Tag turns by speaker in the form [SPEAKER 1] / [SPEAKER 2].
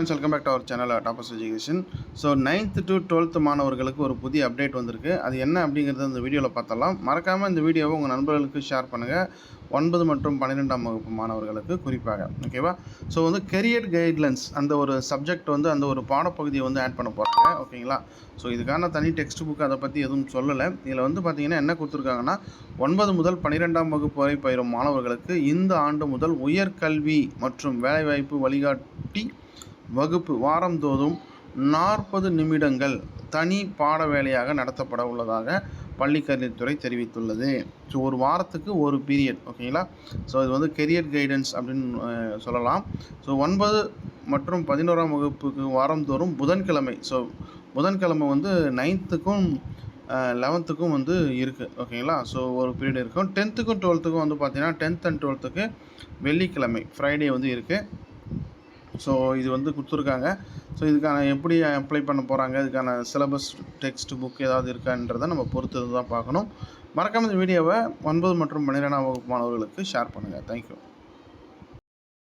[SPEAKER 1] Friends welcome back to our channel toppers education so ninth to twelfth மாணவர்களுக்கு ஒரு புதிய update வந்திருக்கு. அது என்ன அப்படிங்கிறத இந்த வீடியோவில் பார்த்தலாம் மறக்காமல் இந்த வீடியோவை உங்கள் நண்பர்களுக்கு ஷேர் பண்ணுங்கள் ஒன்பது மற்றும் பன்னிரெண்டாம் வகுப்பு மாணவர்களுக்கு குறிப்பாக. ஓகேவா ஸோ வந்து கெரியர் கைட்லைன்ஸ் அந்த ஒரு சப்ஜெக்ட் வந்து அந்த ஒரு பாடப்பகுதியை வந்து ஆட் பண்ண போகிறாங்க ஓகேங்களா ஸோ இதுக்கான தனி டெக்ஸ்ட் புக் அதை பற்றி எதுவும் சொல்லலை. இதில் வந்து பார்த்திங்கன்னா என்ன கொடுத்துருக்காங்கன்னா ஒன்பது முதல் பன்னிரெண்டாம் வகுப்பு வரை பயிரும் மாணவர்களுக்கு இந்த ஆண்டு முதல் உயர்கல்வி மற்றும் வேலைவாய்ப்பு வழிகாட்டி வகுப்பு வாரந்தோறும் நாற்பது நிமிடங்கள் தனி பாட வேலையாக நடத்தப்பட உள்ளதாக பள்ளிக்கல்வித்துறை தெரிவித்துள்ளது. ஸோ ஒரு வாரத்துக்கு ஒரு பீரியட் ஓகேங்களா ஸோ இது வந்து கெரியர் கைடன்ஸ் அப்படின்னு சொல்லலாம். ஸோ ஒன்பது மற்றும் பதினோராம் வகுப்புக்கு வாரந்தோறும் புதன்கிழமை ஸோ புதன்கிழமை வந்து நைன்த்துக்கும் லெவன்த்துக்கும் வந்து இருக்குது ஓகேங்களா ஸோ ஒரு பீரியட் இருக்கும். டென்த்துக்கும் டுவெல்த்துக்கும் வந்து பார்த்தீங்கன்னா டென்த் அண்ட் டுவெல்த்துக்கு வெள்ளிக்கிழமை ஃப்ரைடே வந்து இருக்குது ஸோ இது வந்து கொடுத்துருக்காங்க. ஸோ இதுக்கான எப்படி அப்ளை பண்ண போகிறாங்க இதுக்கான சிலபஸ் டெக்ஸ்ட் புக் ஏதாவது இருக்கான்றதை நம்ம பொறுத்து தான் பார்க்கணும். மறக்காமல் இந்த வீடியோவை ஒன்பது மற்றும் பன்னிரெண்டாம் வகுப்பு மாணவர்களுக்கு ஷேர் பண்ணுங்கள் தேங்க்யூ